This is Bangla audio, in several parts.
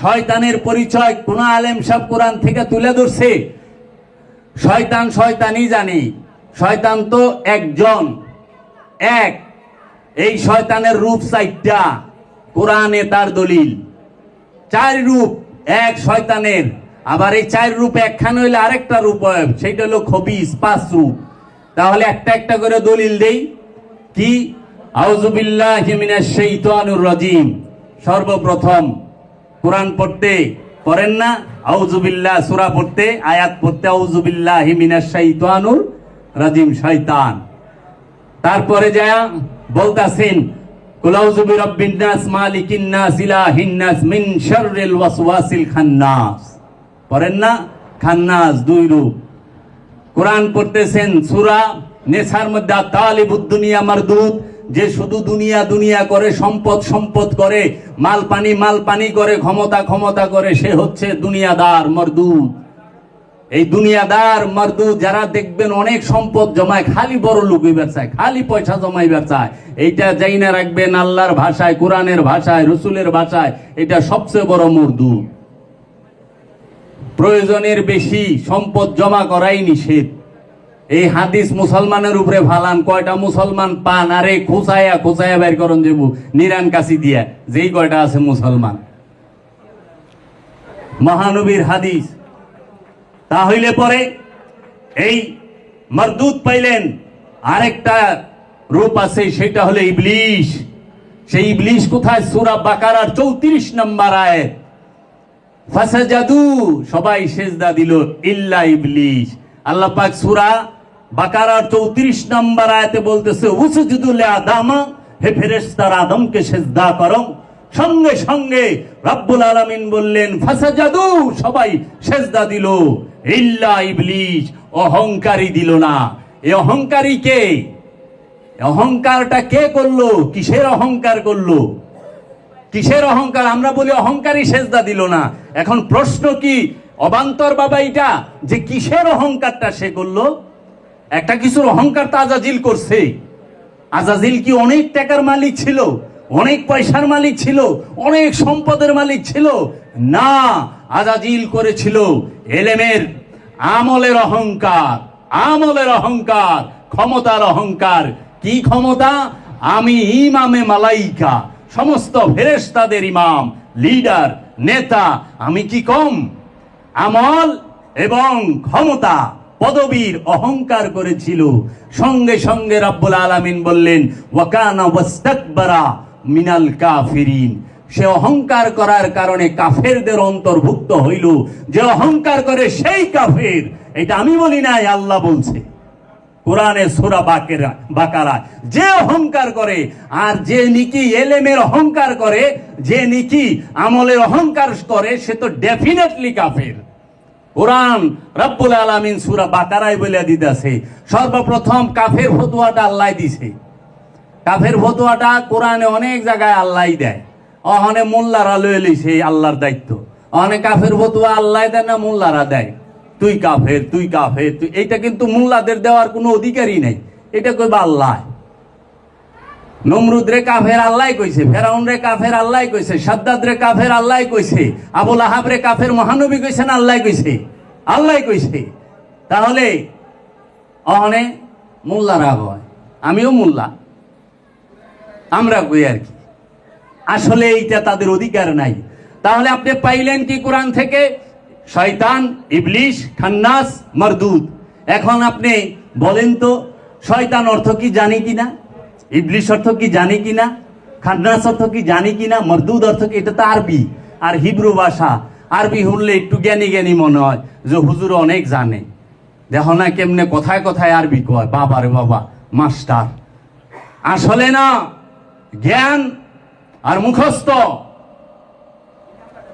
শয়তানের পরিচয় কোন আলেম সব কোরআন থেকে তুলে ধরছে? শয়তান শয়তানই জানি। শয়তান তো একজন। এক। এই শয়তানের রূপ চারটা। কোরআনে তার দলিল। চার রূপ, এক শয়তানের। আবার এই চার রূপ একখান হইলে আরেকটা রূপ সেইটা হলো খবিস, পাঁচ রূপ। তাহলে একটা একটা করে দলিল দেই। কি? আউজুবিল্লাহি রাজিম। সর্বপ্রথম কোরআন পড়তে পড়েন না। আউজুবিল্লাহ সুরা পড়তে, আয়াত পড়তে আউজুবিল্লাহি হিমিনা শাইতানুর রাজিম শয়তান তারপরে যায় বলতাছেন কুলাউযু বিরাব্বিন নাস, মালিকিন নাস, ইলাহিন নাস, মিন শাররিল ওয়াসওয়াসিল খান্নাস। পড়েন না? খান্নাস, দুই রূপ। কোরআন পড়তেছেন সূরা নেসার মধ্যে তালিবুদ দুনিয়া মারদুদ যে শুধু দুনিয়া দুনিয়া করে, সম্পদ সম্পদ করে, মাল পানি মাল পানি করে, ক্ষমতা ক্ষমতা করে, সে হচ্ছে দুনিয়াদার মরদুদ। এই দুনিয়াদার মর্দু যারা দেখবেন অনেক সম্পদ জমায়, খালি বড় লোক চায় খালি পয়সা জমাইবার চায় এইটা যাই না রাখবেন আল্লাহর ভাষায়, কোরআনের ভাষায়, রসুলের ভাষায়, এটা সবচেয়ে বড় মর্দু প্রয়োজনের বেশি সম্পদ জমা করাই নিষেধ। এই হাদিস মুসলমানের উপরে ফালান কয়টা মুসলমান পান? আরে খোঁচায়া খোঁচায়া বের করন দেবু নিরান কাশি দিয়া। যেই কয়টা আছে মুসলমান? মহানবীর হাদিস। তাহলে পরে এই মরদুদ পাইলেন। আরেকটা রূপ আছে, সেটা হলো ইবলিশ। সেই ইবলিশ কোথায়? সুরা বাকারার চৌত্রিশ নম্বর আয়াত। ফাসাজাদু, সবাই সেজদা দিল, ইল্লা ইবলিশ। আল্লাহ পাক সূরা বাকারার 34 নম্বর আয়াতে বলতেছে উসজুদু আদামা, হে ফেরেশতারা আদমকে সেজদা করো। সঙ্গে সঙ্গে রব্বুল আলামিন বললেন, ফাসাজাদু, সবাই সেজদা দিল। ইল্লা ইবলিশ অহংকারী দিল না। এ অহংকারী কে? অহংকারটা কে করল? কিসের অহংকার করল? কিসের অহংকার? আমরা বলি অহংকারই সেজদা দিল না। এখন প্রশ্ন কি? অবান্তর বাবা এটা, যে কিসের অহংকারটা সে করল? একটা কিছুর অহংকার তো আজাজিল করছে। আজাজিল কি অনেক টাকার মালিক ছিল, অনেক পয়সার মালিক ছিল, অনেক সম্পদের মালিক ছিল? না, আজাজিল করেছিল এলেমের আমলের অহংকার আমলের অহংকার, ক্ষমতার অহংকার। কি ক্ষমতা? আমি ইমামে মালাইকা, সমস্ত ফেরেশতাদের ইমাম, লিডার, নেতা। আমি কি কম? আমল এবং ক্ষমতা। পদবীর অহংকার করেছিল। সঙ্গে সঙ্গে রব্বুল আলামিন বললেন, ওয়াকানা ওয়াস্তাকবারা মিনাল কাফিরিন। সে অহংকার করার কারণে কাফেরদের অন্তর্ভুক্ত হইল। যে অহংকার করে সেই কাফের, এটা আমি বলি নাই, আল্লাহ বলছে। কোরআনে সুরা বাকেরা, বাকারা, যে অহংকার করে, আর যে নিকি এলেমের অহংকার করে, যে নিকি আমলের অহংকার করে, সে তো ডেফিনেটলি কাফের। কোরআন রব্বুল আলামিন সুরা বাকারায় বলে দিতেছে। সর্বপ্রথম কাফের ফতুয়াটা আল্লাহ দিছে। কাফের ফতুয়াটা কোরআনে অনেক জায়গায় আল্লাহ দেয়। অহনে মোল্লারা লয়ে লইছে আল্লাহর দায়িত্ব। অনেক কাফের ফতুয়া আল্লাহ দেয় না মোল্লারা দেয়। তুই কাফের তুই কাফের, তুই এইটা কিন্তু মোল্লাদের দেওয়ার কোনো অধিকারই নাই। এটা কইবা আল্লাহ। নমরুদ রে কাফের আল্লাহ কইছে, ফেরাউন রে কাফের আল্লাহ কইছে, সাদ্দাদ রে কাফের আল্লাহ কইছে আবুল আহাব রে কাফের মহানবী কইছেন আল্লাহ কইছে? আল্লাহ কইছে। তাহলে অহনে মোল্লারা হয় আমিও মোল্লা। আমরা কই আর কি? আসলে এইটা তাদের অধিকার নাই। তাহলে আপনি পাইলেন কি কোরআন থেকে? শয়তান, ইবলিশ, খান্নাস মরদুদ এখন আপনি বলেন তো, শয়তান অর্থ কি জানি কিনা? ইবলিশ অর্থ কি জানি কিনা? খান্নাস অর্থ কি জানি কিনা? মরদুদ অর্থ কি? এটা তো আরবি। আর হিব্রু ভাষা। আরবি শুনলে একটু জ্ঞানী জ্ঞানী মনে হয় যে হুজুর অনেক জানে। দেখো না কেমনে কথায় কথায় আরবি কয়। বাবা রে বাবা, মাস্টার। আসলে না, জ্ঞান আর মুখস্থ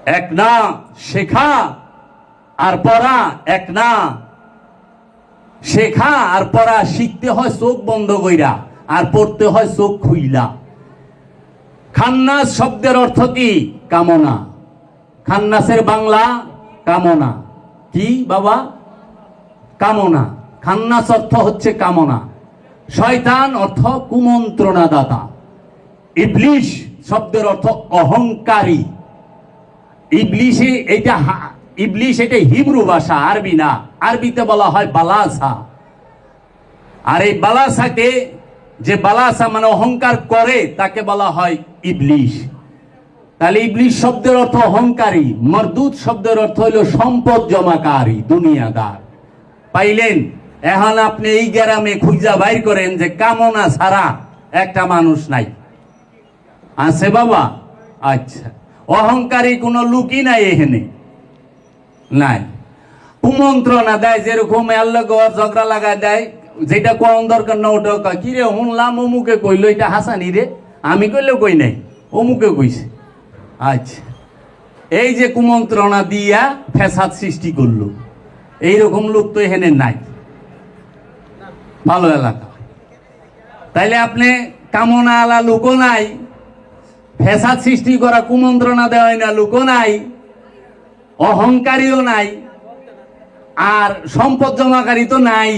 এক না শেখা আর পড়া এক না। শেখা আর পড়া শিখতে হয় চোখ বন্ধ কইরা। আর পড়তে হয় চোখ খুইলা। খান্নাস শব্দের অর্থ কি? কামনা। খান্নাসের বাংলা, কামনা। কি বাবা? কামনা। খান্নাস অর্থ হচ্ছে কামনা। শয়তান অর্থ কুমন্ত্রণা দাতা ইবলিশ শব্দের অর্থ অহংকারী। ইবলিশে এটা ইবলিশ এটা হিব্রু ভাষা, আরবি না। আরবিতে বলা হয় বালাসা। আর এই বালাসাকে যে বালাসা মানে অহংকার করে, তাকে বলা হয় ইবলিশ। তাহলে ইবলিশ শব্দের অর্থ অহংকারী মরদুদ শব্দের অর্থ হলো সম্পদ জমাকারী, দুনিয়াদার। পাইলেন, এখন আপনি এই গ্রামে খুঁজা বাইর করেন যে কামনা ছাড়া একটা মানুষ নাই। আছে বাবা? আচ্ছা। অহংকারী কোনো লুকই নাই এখানে। নাই। কুমন্ত্রণা দেয় যেরকম আল্লাহ ঝগড়া লাগা দেয়। যেটা কোন দরকার না ওটা কি রে, শুনলাম অমুকে কইলো, এটা হাসানি রে। আমি কইলেও কই নাই, অমুকে কইছে। আচ্ছা এই যে কুমন্ত্রণা দিয়া ফ্যাসাদ সৃষ্টি করল, এইরকম লোক তো এখানে নাই। ভালো এলাকা। তাইলে আপনি কামনা আলা লোকও নাই, ফ্যাসাদ সৃষ্টি করা, কুমন্ত্রণা দেওয়াই না লোকও নাই, অহংকারীও নাই, আর সম্পদ জমাকারী তো নাই।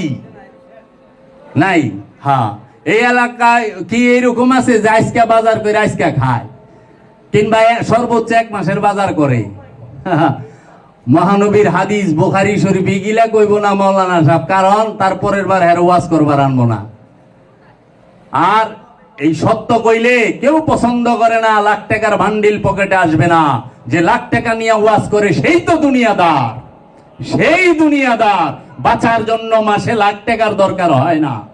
নাই? হ্যাঁ এই এলাকায় কি এইরকম আছে যে আজকা বাজার করে আজকা খায়? কিংবা সর্বোচ্চ এক মাসের বাজার করে? মহানবীর হাদিস বোখারি শরীফ ইগিলা কইব না মৌলানা সাহেব, কারণ তারপরের বার হের ওয়াজ করবার আনব না। আর এই সত্য কইলে কেউ পছন্দ করে না, লাখ টাকার ভান্ডিল পকেটে আসবে না। যে লাখ টাকা নিয়ে ওয়াজ করে সেই তো দুনিয়াদার। সেই দুনিয়াদার। বাঁচার জন্য মাসে লাখ টাকার দরকার হয় না।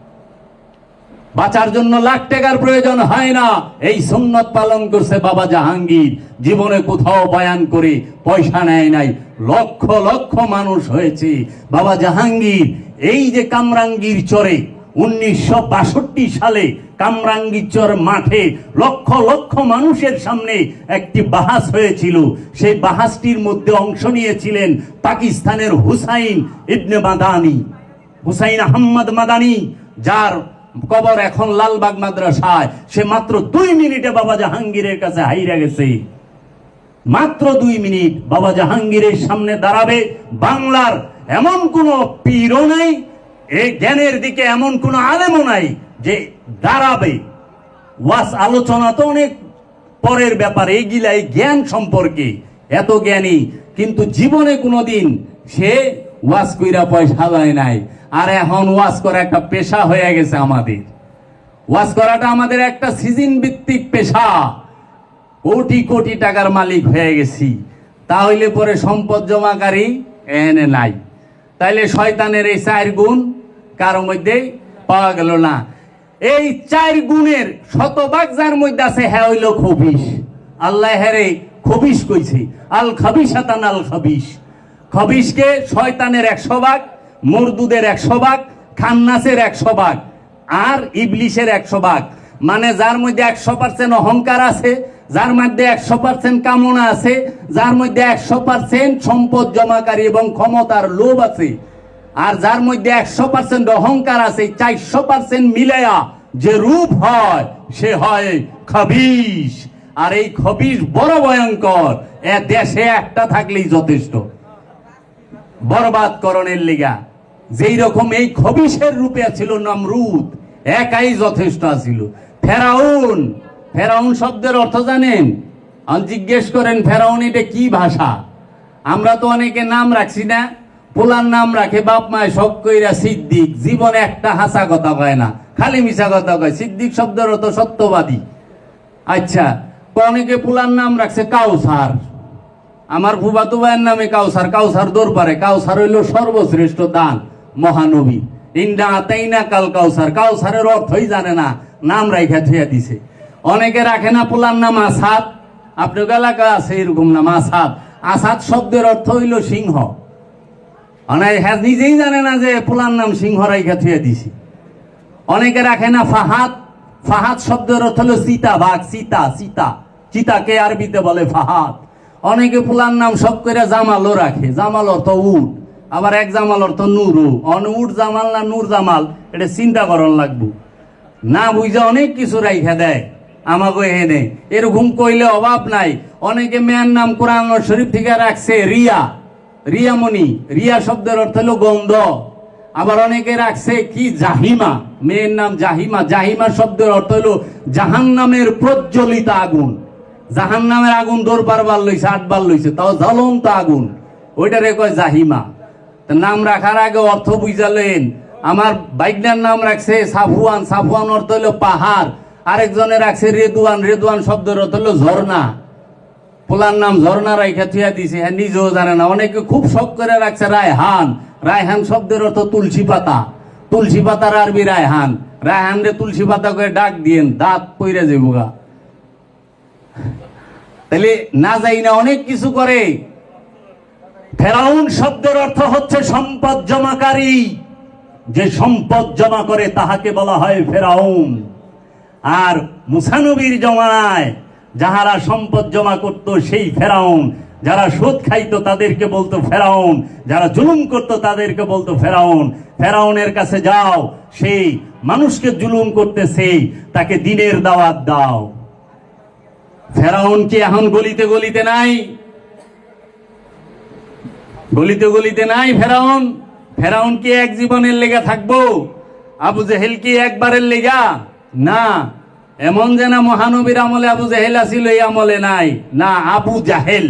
বাঁচার জন্য লাখ টাকার প্রয়োজন হয় না। এই সুন্নত পালন করছে বাবা জাহাঙ্গীর। জীবনে কোথাও বয়ান করে পয়সা নেয় নাই। লক্ষ লক্ষ মানুষ হয়েছে। বাবা জাহাঙ্গীর, এই যে কামরাঙ্গীর চরে উনিশশো বাষট্টি সালে কামরাঙ্গীর চর মাঠে লক্ষ লক্ষ মানুষের সামনে একটি বাহাস হয়েছিল। সেই বাহাসটির মধ্যে অংশ নিয়েছিলেন পাকিস্তানের হুসাইন ইবনে মাদানি। হুসাইন আহম্মদ মাদানি, যার কবর এখন লালবাগ মাদ্রাসায়। সে মাত্র দুই মিনিটে বাবা জাহাঙ্গীরের কাছে হাইরা গেছে। মাত্র দুই মিনিট বাবা জাহাঙ্গীরের সামনে দাঁড়াবে। বাংলার এমন কোন পীরও নাই এই জ্ঞানের দিকে এমন কোন আলেমও নাই যে দাঁড়াবে। ওয়াস আলোচনা তো অনেক পরের ব্যাপার এইগুলা এই জ্ঞান সম্পর্কে, এত জ্ঞানী। কিন্তু জীবনে কোনোদিন সে ওয়াজ কইরা পয়সা দেয় নাই। আর এখন ওয়াজ করা একটা পেশা হয়ে গেছে আমাদের। ওয়াজ করাটা আমাদের একটা সিজন ভিত্তিক পেশা। কোটি কোটি টাকার মালিক হয়ে গেছি। তাহলে পরে সম্পদ জমাকারী এনে নাই। তাইলে শয়তানের এই চার গুণ কারও মধ্যে পাওয়া গেল না। এই চার গুণের শতভাগ যার মধ্যে আছে হ্যাঁ হইল খবিস আল্লাহ হেরে খবিস কইছে। আল খাবিসাতান আল খাবিস খবিসকে শয়তানের একশো ভাগ, মরদুদের একশো ভাগ, খান্নাসের একশো ভাগ আর ইবলিশের একশো ভাগ। মানে যার মধ্যে একশো পার্সেন্ট অহংকার আছে, যার মধ্যে একশো পার্সেন্ট কামনা আছে, যার মধ্যে একশো পার্সেন্ট সম্পদ জমাকারী এবং ক্ষমতার লোভ আছে আর যার মধ্যে একশো পার্সেন্ট অহংকার আছে চারশো পার্সেন্ট মিলেয়া যে রূপ হয়, সে হয় খবিস আর এই খবিস বড় ভয়ঙ্কর, এ দেশে একটা থাকলেই যথেষ্ট। বরবাদ করণের লিগা। যেই রকম এই খবিসের রূপে ছিল নমরুদ, একাই যথেষ্ট আছিল। ফেরাউন ফেরাউন শব্দের অর্থ জানেন? জিজ্ঞেস করেন, ফেরাউন, এটা কি ভাষা? আমরা তো অনেকে নাম রাখছি না। পোলার নাম রাখে বাপ মায় সব কইরা সিদ্দিক। জীবনে একটা হাসা কথা কয় না, খালি মিশা কথা কয়। সিদ্দিক শব্দের অর্থ সত্যবাদী। আচ্ছা অনেকে পোলার নাম রাখছে কাউসার। আমার ফুবাতু ভাইয়ের নামে কাউসার কাউসার দৌড় পারে কাউসার হইল সর্বশ্রেষ্ঠ দান, মহানবী। ইন্ডা আতাইনা কাল কাউসার। কাউসারের অর্থই জানে না, নাম রাইখা থুয়া দিছে। অনেকে রাখে না পোলার নাম আসাদ। আপনার এলাকা আছে এরকম নাম, আসাদ। আসাদ শব্দের অর্থ হইল সিংহ। অনেক হ্যাঁ নিজেই জানে না যে পোলার নাম সিংহ রাইখা থুয়ে দিছি। অনেকে রাখে না ফাহাদ। ফাহাদ শব্দের অর্থ হলো সীতা, বাঘ, সীতা সীতা। চিতাকে আরবিতে বলে ফাহাদ। অনেকে ফুলার নাম সব করে জামালও রাখে। জামাল অর্থ উট। আবার এক জামাল অর্থ নুরু। অন উট জামাল না নূর জামাল, এটা চিন্তা করন লাগবো। না বুঝে অনেক কিছু রাইখা দেয়। আমাকে এনে এরকম কইলে অভাব নাই। অনেকে মেয়ের নাম কোরআন শরীফ থেকে রাখছে, রিয়া। রিয়ামণি, রিয়া শব্দের অর্থ হলো গন্ধ। আবার অনেকে রাখছে কি জাহিমা, মেয়ের নাম জাহিমা। জাহিমা শব্দের অর্থ হলো জাহান নামের প্রজ্বলিত আগুন। জাহান নামের আগুন দৌড় পারবার লইছে আটবার লইছে, তাও জ্বলন্ত আগুন। ওইটারে কয় জাহিমা। নাম রাখার আগে অর্থ বুঝালেন। আমার বাইকটার নাম রাখছে সাফুয়ান সাফুয়ান অর্থ হলো পাহাড়। আরেকজনে রাখছে রেদুয়ান রেদুয়ান শব্দের অর্থ হলো ঝর্ণা। পোলার নাম ঝর্ণা রাইখা থুয়া দিছে হ্যাঁ নিজেও জানে না। অনেকে খুব শখ করে রাখছে রায়হান। রায়হান শব্দের অর্থ তুলসী পাতা। তুলসী পাতার আরবি রায়হান। রায়হান রে তুলসী পাতা করে ডাক দিয়েন, দাঁত পইরা যাব তাহলে না যাই না অনেক কিছু করে। ফেরাউন শব্দের অর্থ হচ্ছে সম্পদ জমাকারী। যে সম্পদ জমা করে তাহাকে বলা হয় ফেরাউন। আর মুসানবীর জমানায় যাহারা সম্পদ জমা করত সেই ফেরাউন। যারা সুদ খাইতো তাদেরকে বলতো ফেরাউন। যারা জুলুম করতো তাদেরকে বলতো ফেরাউন। ফেরাউনের কাছে যাও, সেই মানুষকে জুলুম করতেছে তাকে দিনের দাওয়াত দাও। ফেরাউন কি এখন গলিতে গলিতে নাই? গলিতে গলিতে নাই ফেরাউন? ফেরাউন কি এক জীবনের লেগা থাকব? আবু জেহেল কি একবারের লেগা? না। এমন যে না মহানবীর আমলে আবু জাহেল আছিল, এই আমলে নাই। না, আবু জাহেল।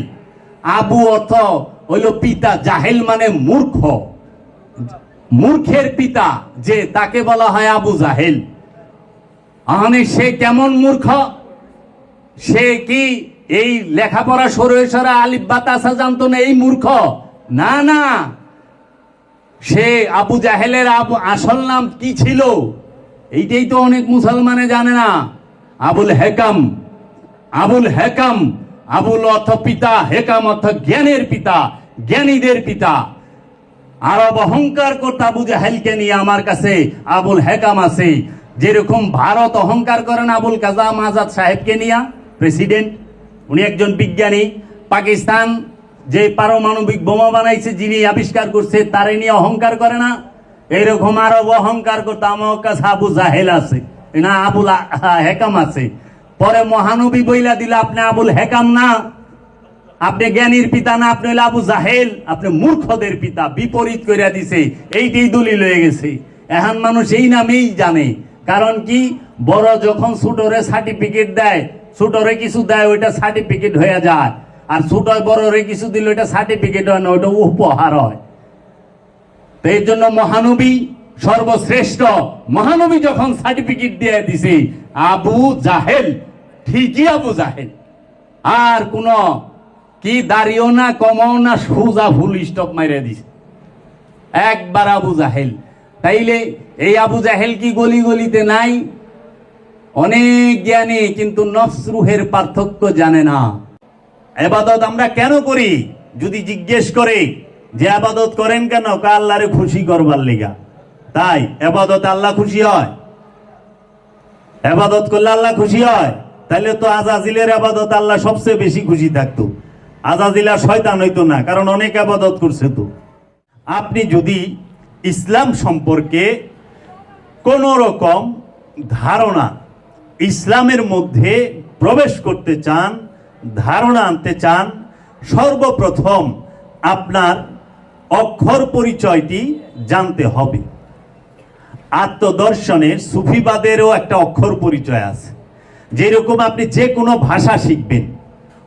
আবু অর্থ হইল পিতা, জাহেল মানে মূর্খ। মূর্খের পিতা, যে তাকে বলা হয় আবু জাহেল। আহনে সে কেমন মূর্খ? সে কি এই লেখাপড়া সরে সরা আলিফ বাতাসা জানতো না এই মূর্খ? না না। সে আবু জাহেলের আবু আসল নাম কি ছিল? এইটাই তো অনেক মুসলমানে জানে না। আবুল হেকাম আবুল হেকাম, আবুল অর্থ পিতা, হেকাম অর্থ জ্ঞানের পিতা, জ্ঞানীদের পিতা। আরব অহংকার করতে আবু জাহেলকে নিয়ে আমার কাছে আবুল হেকাম আছে। যেরকম ভারত অহংকার করেন আবুল কাজাম আজাদ সাহেবকে নিয়ে, প্রেসিডেন্ট, উনি একজন বিজ্ঞানী। পাকিস্তান যে পারমাণবিক বোমা বানাইছে, যিনি আবিষ্কার করছে, তারে নিয়ে অহংকার করে না। এরকম আরব অহংকার করতে আমার কাছে আবু জাহেল আছে। না আবুল হেকাম আছে। পরে মহানবী বইলা দিলে, আপনি আবুল হেকাম না। আপনি জ্ঞানীর পিতা না, আপনি আবু জাহেল। আপনি মূর্খদের পিতা। বিপরীত করিয়া দিছে, এইটাই দলিল হয়ে গেছে। এখন মানুষ এই নামেই জানে। কারণ কি? বড় যখন ছোটরে সার্টিফিকেট দেয়, ছোটরে কিছু দেয়, ওইটা সার্টিফিকেট হয়ে যায়। আর ছোট বড়রে কিছু দিলে ওইটা সার্টিফিকেট হয় না, ওইটা উপহার হয়। তো এই জন্য মহানবী সর্বশ্রেষ্ঠ মহানবী যখন সার্টিফিকেট দিয়ে দিছে, আবু জাহেল, ঠিকই আবু জাহেল। আর কোন কি দাঁড়িয়েও না, কমাও না, সোজা ফুল স্টপ মাইরে দিছে। একবার আবু জাহেল। তাইলে এই আবু জাহেল কি গলি গলিতে নাই? অনেক জ্ঞানী কিন্তু নফস রুহের পার্থক্য জানে না। এবাদত আমরা কেন করি? যদি জিজ্ঞেস করে, যে আবাদত করেন কেন? কা আল্লাহরে খুশি করবার লিগা। তাই এবাদত আল্লাহ খুশি হয়। এবাদত করলে আল্লাহ খুশি হয়। তাইলে তো আজাজিলের আবাদত আল্লাহ সবচেয়ে বেশি খুশি থাকতো। আজাজিলা শয়তান হইতো না, কারণ অনেক আবাদত করছে তো। আপনি যদি ইসলাম সম্পর্কে কোন রকম ধারণা ইসলামের মধ্যে প্রবেশ করতে চান, ধারণা আনতে চান, সর্বপ্রথম আপনার অক্ষর পরিচয়টি জানতে হবে। আত্মদর্শনের সুফিবাদেরও একটা অক্ষর পরিচয় আছে। যেরকম আপনি যে কোনো ভাষা শিখবেন,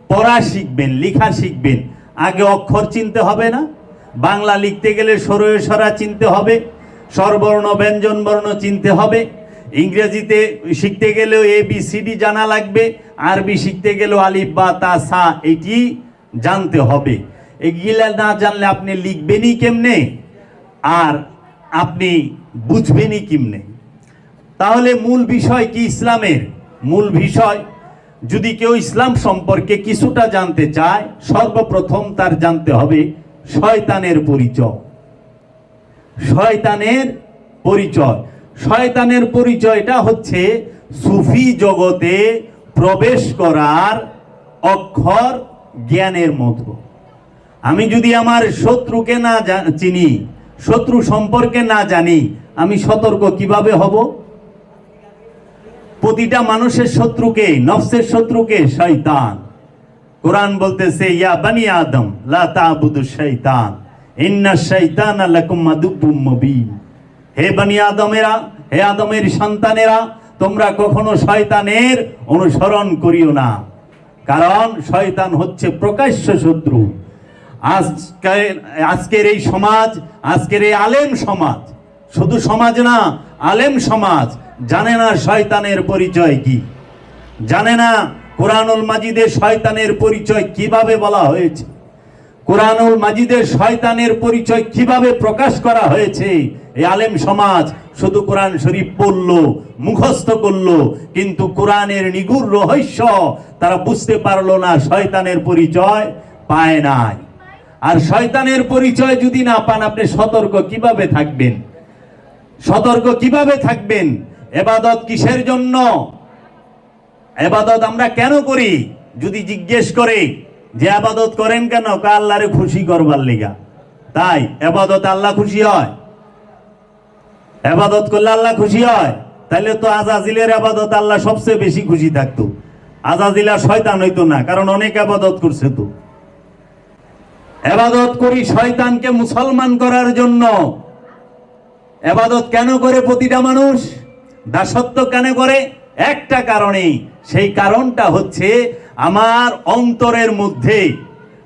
পড়া শিখবেন, লেখা শিখবেন, আগে অক্ষর চিনতে হবে না। বাংলা লিখতে গেলে সরা চিনতে হবে, স্বরবর্ণ ব্যঞ্জন বর্ণ চিনতে হবে। ইংরেজিতে শিখতে গেলেও এ বি সি ডি জানা লাগবে, আরবি শিখতে গেলেও আলিফ, বা, তা, সা, এটি জানতে হবে। এগুলা না জানলে আপনি লিখবেনই কেমনে? আর আপনি বুঝবেনই কিমনে? তাহলে মূল বিষয় কি ইসলামের? মূল বিষয়, যদি কেউ ইসলাম সম্পর্কে কিছুটা জানতে চায়, সর্বপ্রথম তার জানতে হবে শয়তানের পরিচয়। শয়তানের পরিচয়। শয়তানের পরিচয়টা হচ্ছে সুফি জগতে প্রবেশ করার অক্ষর জ্ঞানের মতো। আমি যদি আমার শত্রুকে না চিনি শত্রু সম্পর্কে না জানি, আমি সতর্ক কীভাবে হব? প্রতিটা মানুষের শত্রুকে, নফসের শত্রুকে শয়তান। কোরআন বলতেছে, ইয়া বানি আদম, লা তাবুদু শৈতান ইন্না শৈতান লাকুম মাদুব্বুম মুবিন। হে বানি আদমেরা, হে আদমের সন্তানেরা, তোমরা কখনো শয়তানের অনুসরণ করিও না। কারণ শয়তান হচ্ছে প্রকাশ্য শত্রু। আজকের আজকের এই সমাজ, আজকের এই আলেম সমাজ, শুধু সমাজ না, আলেম সমাজ, জানে না শয়তানের পরিচয় কি? জানে না কোরআনুল মাজিদের শয়তানের পরিচয় কীভাবে বলা হয়েছে? কোরআনুল মাজিদের শয়তানের পরিচয় কীভাবে প্রকাশ করা হয়েছে? এই আলেম সমাজ শুধু কোরআন শরীফ পড়ল, মুখস্থ করল, কিন্তু কোরআনের নিগুর রহস্য তারা বুঝতে পারল না, শয়তানের পরিচয় পায় নাই। আর শয়তানের পরিচয় যদি না পান, আপনি সতর্ক কীভাবে থাকবেন? সতর্ক কীভাবে থাকবেন? এবাদত কিসের জন্য? এবাদত আমরা কেন করি? যদি জিজ্ঞেস করে, যে আবাদত করেন কেন? কা আল্লাহরে খুশি করবার লিগা। তাই, এবাদত আল্লাহ খুশি হয়? এবাদত করলে আল্লাহ খুশি হয়? তাহলে তো আজাজিলের আবাদত আল্লাহ সবচেয়ে বেশি খুশি থাকতো। আজাজিলা শয়তান হইতো না, কারণ অনেক আবাদত করছে তো। এবাদত করি শয়তানকে মুসলমান করার জন্য। এবাদত কেন করে প্রতিটা মানুষ? দাসত্ব কেন করে? একটা কারণেই। সেই কারণটা হচ্ছে আমার অন্তরের মধ্যে,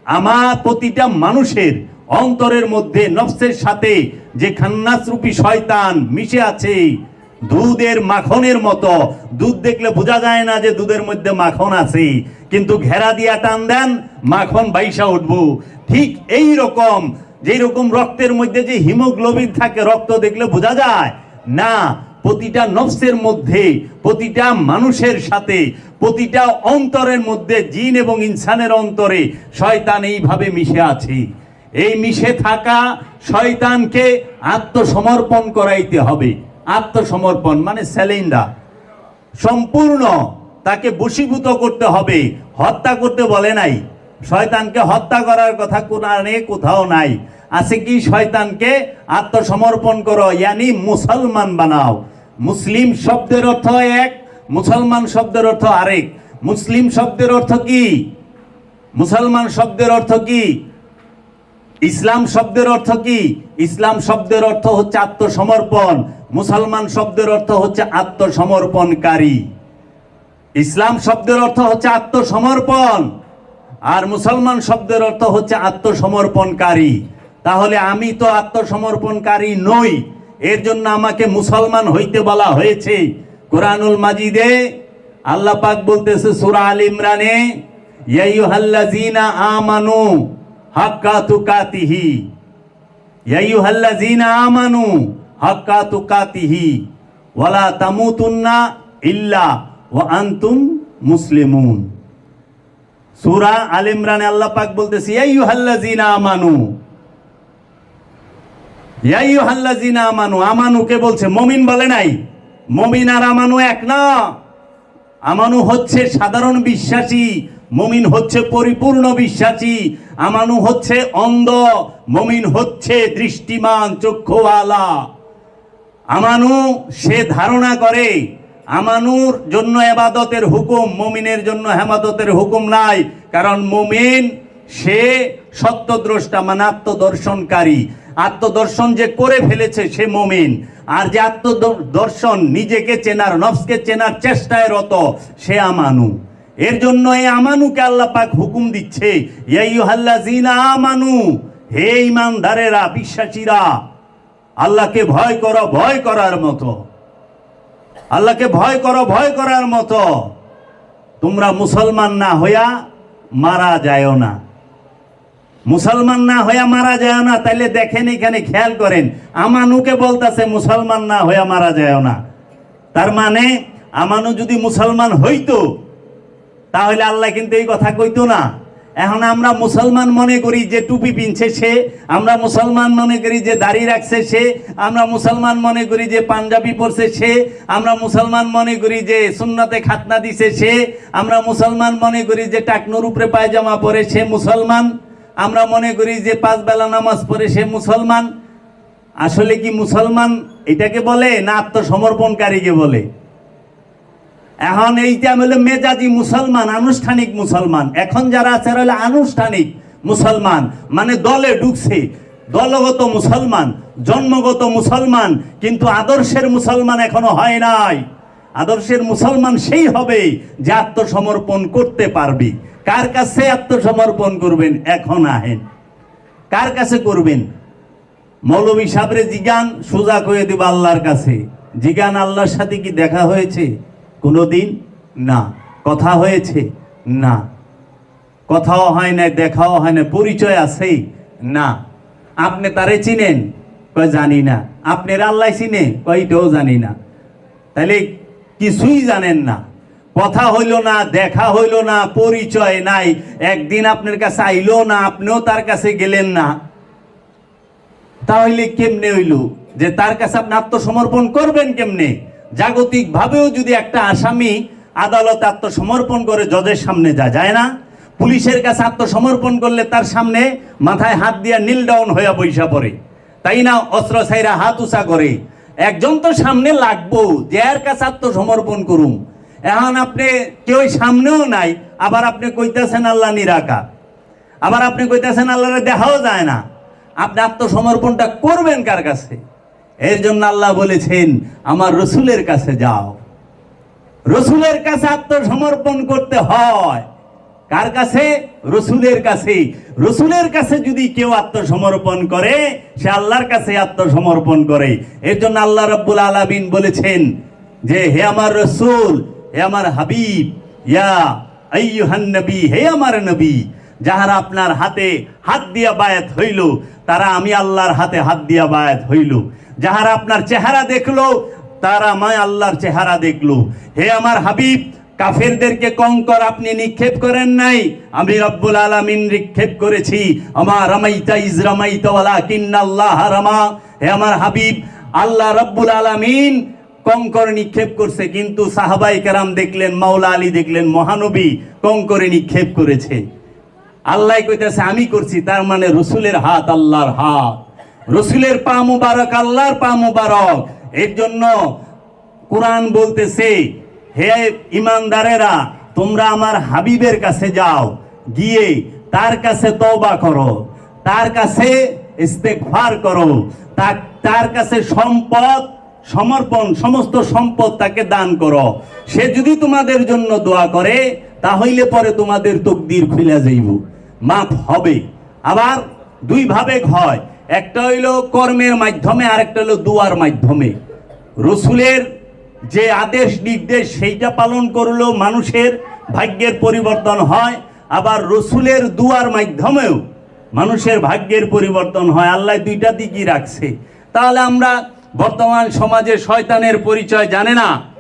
আমার প্রতিটা মানুষের অন্তরের মধ্যে, নফসের সাথে যে খান্নাসরূপী শয়তান মিশে আছে, দুধের মাখনের মতো। দুধ দেখলে বোঝা যায় না যে দুধের মধ্যে মাখন আছে। কিন্তু ঘেরা দিয়া টান দেন, মাখন বাইসা উঠবো। ঠিক এই রকম রকম রক্তের মধ্যে যে হিমোগ্লোবিন থাকে, রক্ত দেখলে বোঝা যায়, না, প্রতিটা নফসের মধ্যে, প্রতিটা মানুষের সাথে, প্রতিটা অন্তরের মধ্যে, জিন এবং ইনসানের অন্তরে শয়তান এইভাবে মিশে আছে। এই মিশে থাকা শয়তানকে আত্মসমর্পণ করাইতে হবে। আত্মসমর্পণ মানে স্যালেন্ডা সম্পূর্ণ তাকে বশীভূত করতে হবে। হত্যা করতে বলে নাই। শয়তানকে হত্যা করার কথা কোরআনে কোথাও নাই। আছে কি শয়তানকে? আত্মসমর্পণ করো, ইয়ানি মুসলমান বানাও। মুসলিম শব্দের অর্থ এক, মুসলমান শব্দের অর্থ আরেক। মুসলিম শব্দের অর্থ কি? মুসলমান শব্দের অর্থ কি? ইসলাম শব্দের অর্থ কি? ইসলাম শব্দের অর্থ হচ্ছে আত্মসমর্পণ। মুসলমান শব্দের অর্থ হচ্ছে আত্মসমর্পণকারী। ইসলাম শব্দের অর্থ হচ্ছে আত্মসমর্পণ, আর মুসলমান শব্দের অর্থ হচ্ছে আত্মসমর্পণকারী। তাহলে আমি তো আত্মসমর্পণকারী নই, এর জন্য আমাকে মুসলমান হইতে বলা হয়েছে। কোরআনুল মাজিদে আল্লাহ পাক বলতেছে সূরা আল ইমরানে, ইয়া আইয়ুহাল্লাযীনা আমানু হাক্কা তুকাতিহি, ইয়া আইয়ুহাল্লাযীনা আমানু হাক্কা তুকাতিহি, ওয়ালা তামুতুন্না ইল্লা ওয়া আনতুম মুসলিমুন। সূরা আল ইমরানে আল্লাহ পাক বলতেছে আমানু। আমানু। আমানুকে বলছে? মুমিন বলে নাই। মুমিন আর আমানু এক না। আমানু হচ্ছে সাধারণ বিশ্বাসী। মমিন হচ্ছে পরিপূর্ণ বিশ্বাসী। আমানু হচ্ছে অন্ধ। মমিন হচ্ছে দৃষ্টিমান, চক্ষুওয়ালা। আমানু সে ধারণা করে আমানুর জন্য এবাদতের হুকুম, মমিনের জন্য হেমাদতের হুকুম নাই। কারণ মমিন, সে সত্যদ্রষ্টা মানে আত্মদর্শনকারী। আত্মদর্শন যে করে ফেলেছে সে মমিন। আর যে আত্মদর্শন নিজেকে চেনার, নফসকে চেনার চেষ্টায় রত, সে আমানু। এর জন্য এই আমানুকে আল্লাহ পাক হুকুম দিচ্ছে আমানু, হে ইমানদারেরা বিশ্বাসীরা, আল্লাহকে ভয় করো, ভয় করার মতো। আল্লাহকে ভয় করো, ভয় করার মতো। তোমরা মুসলমান না হইয়া মারা যায়ও না। মুসলমান না হইয়া মারা যায় না, তাইলে দেখেন এখানে খেয়াল করেন, আমানুকে বলতেছে মুসলমান না হইয়া মারা যায় না। তার মানে আমানু যদি মুসলমান হইতো, তাহলে আল্লাহ কিন্তু এই কথা কইতো না। এখন আমরা মুসলমান মনে করি যে টুপি পিনছে সে, আমরা মুসলমান মনে করি যে দাড়ি রাখছে সে, আমরা মুসলমান মনে করি যে পাঞ্জাবি পরছে সে, আমরা মুসলমান মনে করি যে সুন্নতে খাতনা দিছে সে, আমরা মুসলমান মনে করি যে টাকনুর উপরে পায়জামা পরে সে মুসলমান, আমরা মনে করি যে পাঁচ বেলা নামাজ পড়ে সে মুসলমান। আসলে কি মুসলমান এটাকে বলে না আত্মসমর্পণকারীকে বলে? এখন এইটা হলো মেজাজি মুসলমান, আনুষ্ঠানিক মুসলমান। এখন যারা আছে হলো আনুষ্ঠানিক মুসলমান। মানে দলে ঢুকছে। দলগত মুসলমান, জন্মগত মুসলমান, কিন্তু আদর্শের মুসলমান এখনও হয় নাই। আদর্শের মুসলমান সেই হবে যে আত্মসমর্পণ করতে পারবে। কার কাছে আত্মসমর্পণ করবেন? এখন আহেন। কার কাছে করবেন? মৌলবী সাবরে জিগান সোজা করে দেব আল্লাহর কাছে। জিগান আল্লাহর সাথে কি দেখা হয়েছে? কোনোদিন না। কথা হয়েছে, না। কথাও হয় না দেখাও হয় না পরিচয় আছে না। আপনি তারে চিনেন? কয়, জানি না। আপনার আল্লাহ চিনে কয়টাও জানি না। তাহলে কিছুই জানেন না। কথা হইল না, দেখা হইল না, পরিচয় নাই। একদিন আপনার কাছে আইলো না, আপনিও তার কাছে গেলেন না। তাহলে কেমনে হইল? যে তার কাছে আপনি আত্মসমর্পণ করবেন কেমনে? জাগতিক ভাবেও যদি একটা আসামি আদালতে আত্মসমর্পণ করে জজের সামনে যা যায় না, পুলিশের কাছে আত্মসমর্পণ করলে তার সামনে মাথায় হাত দিয়া নীল ডাউন হইয়া বৈশা পড়ে। তাই না অস্ত্র ছাইরা হাত উঁচা করে? একজন তো সামনে লাগবো, যে এর কাছে আত্মসমর্পণ করুম। এখন আপনি কেউ সামনেও নাই, আবার আপনি কইতেছেন আল্লাহ নিরাকা আবার আপনি কইতেছেন আল্লাহরে দেখাও যায় না। আপনি আত্মসমর্পণটা করবেন কার কাছে? এর জন্য আল্লাহ বলেছেন, আমার রসুলের কাছে যাও। রসুলের কাছে আত্মসমর্পণ করতে হয়। কার কাছে? রসুলের কাছে রসুলের কাছে যদি কেউ আত্মসমর্পণ করে, সে আল্লাহর কাছে আত্মসমর্পণ করে। এর জন্য আল্লাহ রব্বুল আলামিন বলেছেন যে, হে আমার রসুল, হে আমার হাবিব, ইয়া আইয়ুহান নবী, হে আমার নবী, যাহারা আপনার হাতে হাত দিয়া বায়াত হইল, তারা আমি আল্লাহর হাতে হাত দিয়া বায়াত হইল। যাহারা আপনার চেহারা দেখল, তারা মায় আল্লাহর চেহারা দেখল। হে আমার হাবিব, কাফেরদেরকে কঙ্কর আপনি নিক্ষেপ করেন নাই? আমি রব্বুল আলামিন নিক্ষেপ করেছি। আমার রামাইতা ইজ রামাইতা ওয়ালা কিন্নাল্লাহ রামা। হে আমার হাবিব, আল্লাহ রব্বুল আলামিন কঙ্কর নিক্ষেপ করছে, কিন্তু সাহাবাই কেরাম দেখলেন, মাওলা আলী দেখলেন, মহানবী কঙ্করে নিক্ষেপ করেছে। আল্লাহ কইতেছে, আমি করছি, তার মানে রসুলের হাত আল্লাহর হাত। রসুলের পা মুবারক, আল্লাহর পা মুবারক। এর জন্য কোরআন বলতেছে, হে ইমানদারেরা, তোমরা আমার হাবিবের কাছে যাও, গিয়ে তার কাছে তওবা করো, তার কাছে ইস্তেগফার করো তার তার কাছে সম্পদ, সমর্পণ, সমস্ত সম্পদ তাকে দান করো। সে যদি তোমাদের জন্য দোয়া করে, তাহলে পরে তোমাদের তকদির খুলে যাইব। মাফ হবে। আবার দুই ভাবে হয়। একটা হইল কর্মের মাধ্যমে আর একটা হইল দুয়ার মাধ্যমে। রসুলের যে আদেশ নির্দেশ, সেইটা পালন করলেও মানুষের ভাগ্যের পরিবর্তন হয়। আবার রসুলের দুয়ার মাধ্যমেও মানুষের ভাগ্যের পরিবর্তন হয়। আল্লাহ দুইটা দিকই রাখছে। তাহলে আমরা বর্তমান সমাজে শয়তানের পরিচয় জানে না।